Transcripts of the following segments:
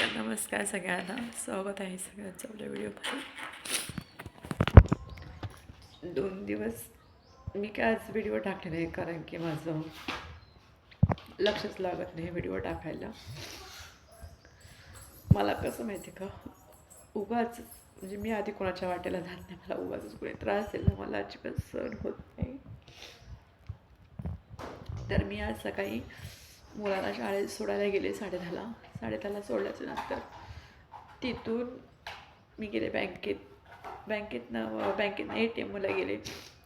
तर नमस्कार सगळ्यांना. स्वागत आहे सगळ्यांचं आपल्या व्हिडिओमध्ये दोन दिवस मी काय आज व्हिडिओ टाकले नाही कारण की माझं लक्षच लागत नाही व्हिडिओ टाकायला. मला कसं माहिती का? उगाच म्हणजे मी आधी कोणाच्या वाटेला जात नाही मला उगाच कोणी त्रास दिला मला अजिबात सहन होत नाही. तर मी आज सकाळी मुलाला शाळेत सोडायला गेले साडे दहाला साडेदहाला सोडल्याच्या नंतर तिथून मी गेले बँकेत. बँकेतनं बँकेतनं ए टी एमला गेले.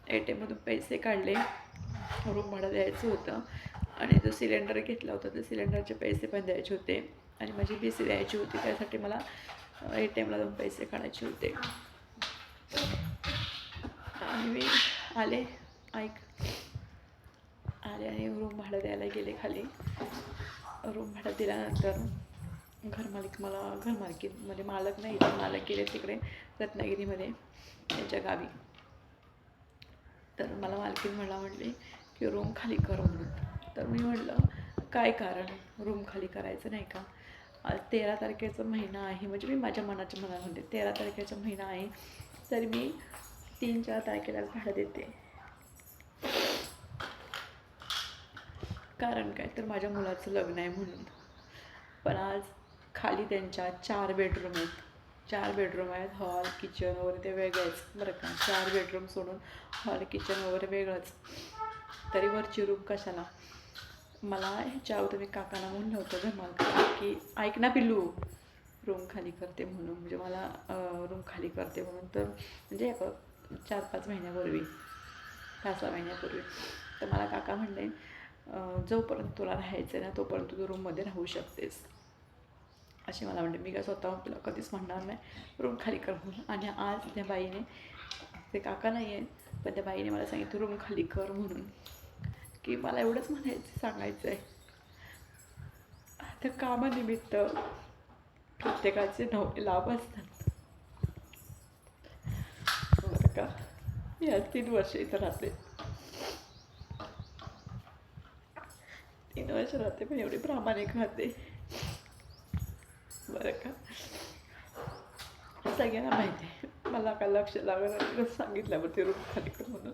ए टी एममधून पैसे काढले. रूम भाडं द्यायचं होतं. आणि जो सिलेंडर घेतला होता त्या सिलेंडरचे पैसे पण द्यायचे होते. आणि माझी बी सी द्यायची होती त्यासाठी मला ए टी एमला जाऊन पैसे काढायचे होते. आणि मी आले. ऐक. आले आणि रूम भाडं द्यायला गेले खाली. रूम भाडं दिल्यानंतर घरमालिक मला घरमालकीमध्ये म्हणजे मालक नाही मालक गेले तिकडे रत्नागिरीमध्ये त्यांच्या गावी. तर मला मालकीन मला म्हटले की रूम खाली कर म्हणून तर मी म्हटलं काय कारण? रूम खाली करायचं नाही का? तेरा तारखेचा महिना आहे म्हणजे मी माझ्या मनाच्या मनात म्हणते तेरा तारखेचा महिना आहे तर मी तीन चार तारखेला भाडं देते. कारण काय तर माझ्या मुलाचं लग्न आहे म्हणून. पण आज खाली त्यांच्या चार बेडरूम आहेत. चार बेडरूम आहेत हॉल किचन वगैरे ते वेगळेच. बरं का? चार बेडरूम सोडून हॉल किचन वगैरे वेगळंच. तरी वरची रूम कशाला? मला ह्याच्या अगोदर मी काकांना म्हणलं होतं धमाल की ऐक ना पिल्लू रूम खाली करते म्हणून. म्हणजे मला रूम खाली करते म्हणून. तर म्हणजे चार पाच महिन्यापूर्वी पाच सहा महिन्यापूर्वी. तर मला काका म्हणले जोपर्यंत तुला राहायचं आहे ना तोपर्यंत तू रूममध्ये राहू शकतेस. असे मला म्हणते मी काय स्वतःहून तुला कधीच म्हणणार नाही. रूम खाली कर म्हणून. आणि आज त्या बाईने ते काका नाही आहे पण त्या बाईने मला सांगितलं रूम खाली कर म्हणून. की मला एवढंच म्हणायचं सांगायचं आहे त्या कामानिमित्त प्रत्येकाचे नवरे लाभ असतात. बरं का? मी आज तीन वर्ष इथं राहते. तीन राहते पण एवढी प्रामाणिक राहते. बरं का? सगळ्यांना माहिती आहे. मला काय लक्ष लागलं नाही सांगितल्यावरती रूम खाली कर म्हणून.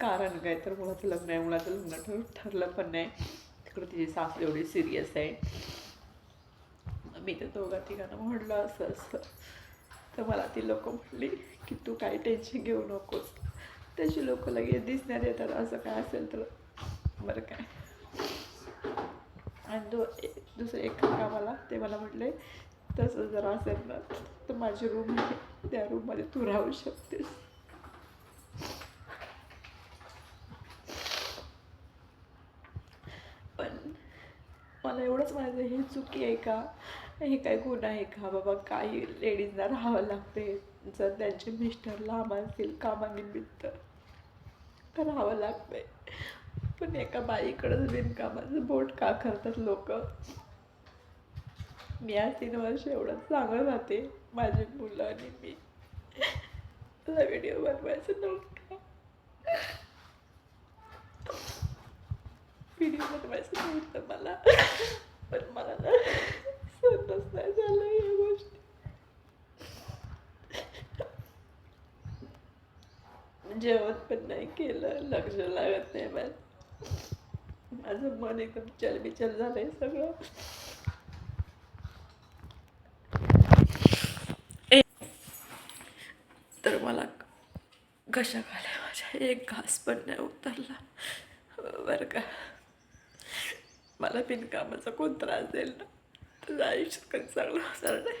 कारण काय तर मुलाचं लग्न आहे मुलाचं लग्न ठर ठरलं पण नाही. तिकडं तिची सासू एवढी सिरियस आहे. मी तर दोघा तिघांना म्हटलं असं असं. तर मला ती लोक म्हटली की तू काही टेन्शन घेऊ नकोस. त्याची लोक लगेच दिसणार येतात असं काय असेल तर. बरं काय आणि दो दुसरे एक काका मला ते मला म्हटले तसं जर असेल ना तर माझी रूम आहे त्या रूममध्ये तू राहू शकतेस. पण मला एवढंच म्हणायचं हे चुकी आहे का? हे काय गुण आहे का? बाबा काही लेडीजना राहावं लागते. जर त्यांचे मिस्टर लांब असतील कामानिमित्त तर राहावं लागते पण एका बाईकडंच बिनकामाचं बोट का करतात लोक? मी आज तीन वर्ष एवढं चांगलं राहते माझी मुलं आणि मी. मला व्हिडिओ बनवायचं नव्हतं. व्हिडिओ बनवायचं नव्हतं मला. पण मला ना सहनच नाही झालं या गोष्टी. जेवण पण नाही केलं लक्ष लागत नाही माझं माझं मन एकदम चलबिचल झालंय सगळं. तर मला कशा खाल्या माझ्या. एक घास पण नाही उतरला. बरं का. मला बिनकामाचा कोण त्रास देईल ना? तर आयुष्य कधी चांगलं होणार नाही.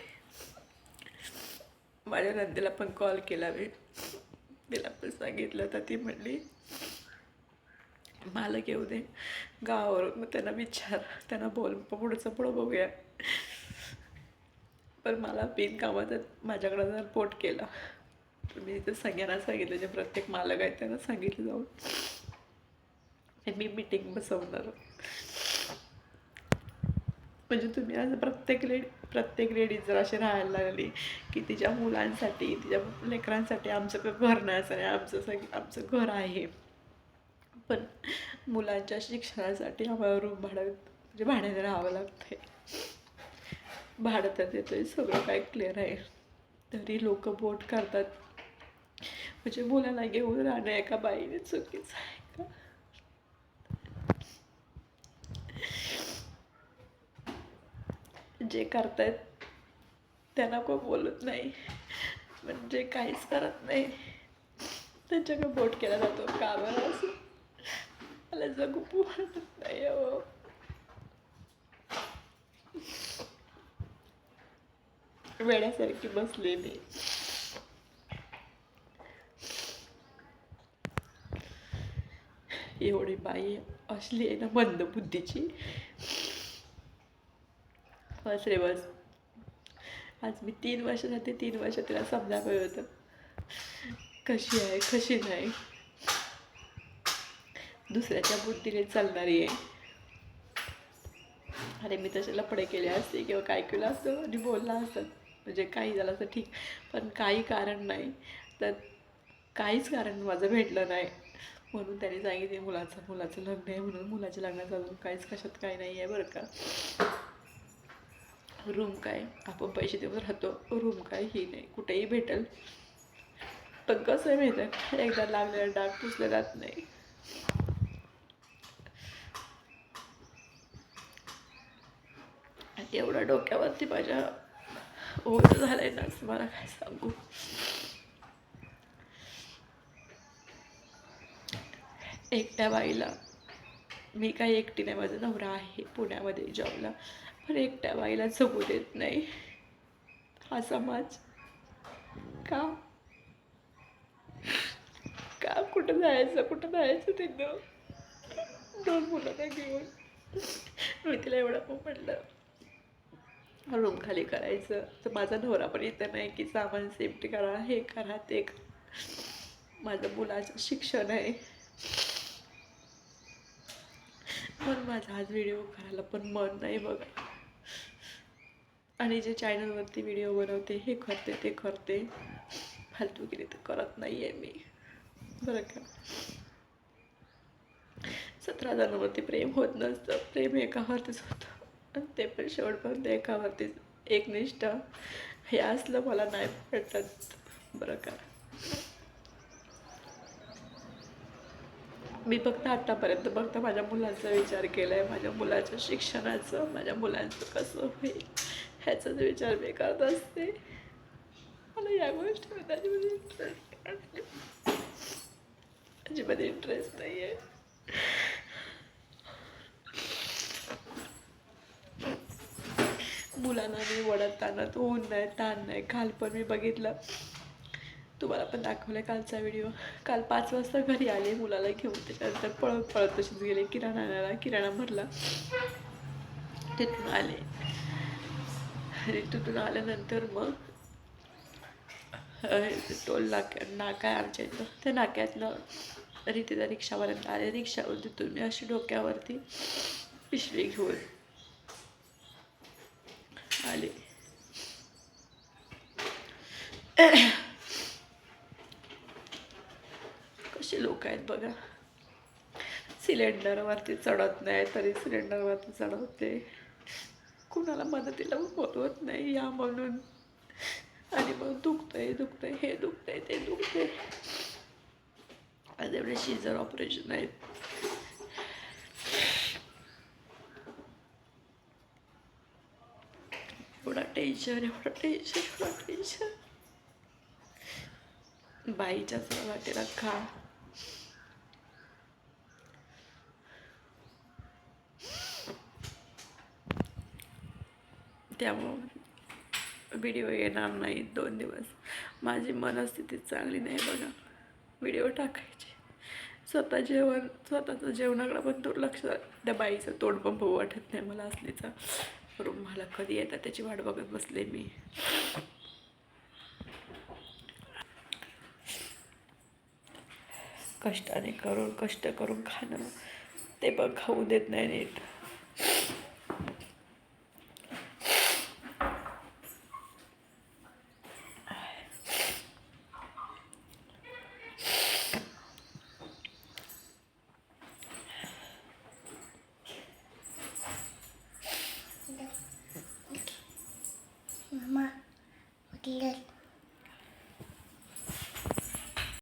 माझ्या नंदीला पण कॉल केला मी. तिला पण सांगितलं तर ती म्हणली मला घेऊ दे. गावावरून मग त्यांना विचार त्यांना बोल पुढचं पुढं बघूया. पण मला बिनकामाचं माझ्याकडं जर पोट केला तर मी तिथं सगळ्यांना सांगितलं जे प्रत्येक मालक आहेत त्यांना सांगितलं जाऊन. मी मिटिंग बसवणार. म्हणजे तुम्ही आज प्रत्येक लेडी प्रत्येक लेडीज जर अशी राहायला लागली की तिच्या मुलांसाठी तिच्या लेकरांसाठी आमचं घर नाही असं नाही आमचं सग आमचं घर आहे. मुलांच्या शिक्षणासाठी आम्हाला रूम भाडं म्हणजे भाड्याने राहावं लागतंय. भाडं तर देतोय सगळं काय क्लिअर आहे. तरी लोक बोट करतात. म्हणजे मुलांना घेऊन राहणं एका बाईने चुकीचं आहे का? जे करतायत त्यांना कोण बोलत नाही. म्हणजे काहीच करत नाही त्यांच्याकडे बोट केला जातो. का बरं असं? मला जगू वाटत नाही अहो वेड्यासारखी बसले मी एवढी बाई असली आहे ना मंद बुद्धीची बस रे बस आज मी तीन वर्ष जाते तीन वर्ष तिला समजावं होतं कशी आहे कशी नाही दुसऱ्याच्या बुद्धीने चालणारी आहे. अरे मी तसे लफडे केले असते किंवा काय केलं असतं आणि बोललं असतं. म्हणजे काही झालं असतं ठीक. पण काही कारण नाही. तर काहीच कारण माझं भेटलं नाही. म्हणून त्यांनी सांगितले मुलाचं मुलाचं लग्न आहे म्हणून मुलाच्या लग्नात अजून काहीच कशात काही नाही आहे बरं का. रूम काय? आपण पैसे देऊन राहतो. रूम काय? ही नाही. कुठेही भेटेल. पण कसं मिळतं एकदा लागलेला डाग पुसला जात नाही. एवढा डोक्यावरती माझ्या ओझ झालंय ना तुम्हाला मला काय सांगू? एकट्या बाईला मी काही एकटी नाही माझा नवरा आहे पुण्यामध्ये जॉबला पण एकट्या बाईला जगू देत नाही. हा समाज का? का कुठं जायचं कुठं जायचं तिथं? दोन मुलांना घेऊन. मी तिला एवढं पण म्हटलं. रूम खाली करायचं. तर माझा नवरा पण इथं नाही की सामान सेफ्टी करा हे करा ते करा. माझं मुलाचं शिक्षण आहे. पण माझा आज व्हिडिओ करायला पण मन नाही बघा. आणि जे चॅनलवरती व्हिडिओ बनवते हे करते ते करते. फालतूगिरी तर करत नाही आहे मी. बरं का? सतरा जणांवरती प्रेम होत नसतं. प्रेम एकावरतीच होतं. ते पण शेवटपर्यंत एकावरतीच एकनिष्ठ हे असलं मला नाही पटत बरं का? मी फक्त आत्तापर्यंत फक्त माझ्या मुलांचा विचार केला आहे माझ्या मुलाच्या शिक्षणाचं माझ्या मुलांचं कसं होईल ह्याचाच विचार मी करत असते. मला या गोष्टीमध्ये अजिबात इंटरेस्ट अजिबात इंटरेस्ट नाही आहे मुलांना मी वडत ताणत ऊन नाही ताण नाही. काल पण मी बघितलं. तुम्हाला पण दाखवलं कालचा व्हिडिओ. काल पाच वाजता घरी आले मुलाला घेऊन. त्याच्यानंतर पळत पळत तशीच गेले. किराणा आणायला किराणा भरला. तिथून आले. आणि तिथून आल्यानंतर मग टोल नाक नाका आहे आमच्या इथं. त्या नाक्यातनं रितीला रिक्षापर्यंत आले. रिक्षा तिथून मी अशी डोक्यावरती पिशवी घेऊन आले कसे लोक आहेत बघा. सिलेंडरवरती चढत नाही तरी सिलेंडरवरती चढवते. कुणाला मदतीला बोलवत नाही या म्हणून. आणि मग दुखतंय दुखतंय हे दुखतंय ते दुखतंय. आज एवढे शिजर ऑपरेशन आहेत एवढा टेन्शन एवढं टेन्शन एवढं टेन्शन बाईच्या वाटेला खा. त्यामुळं व्हिडिओ येणार नाही दोन दिवस. माझी मनस्थिती चांगली नाही बघा. व्हिडिओ टाकायचे. स्वतः जेवण स्वतःचं जेवणाकडं पण दुर्लक्ष त्या बाईचं तोंड पण बघू वाटत नाही मला असलीचा. रुमाला मला कधी येतात त्याची वाट बघत बसले मी. कष्टाने करून कष्ट करून खाणं ते पण खाऊ देत नाही नीट.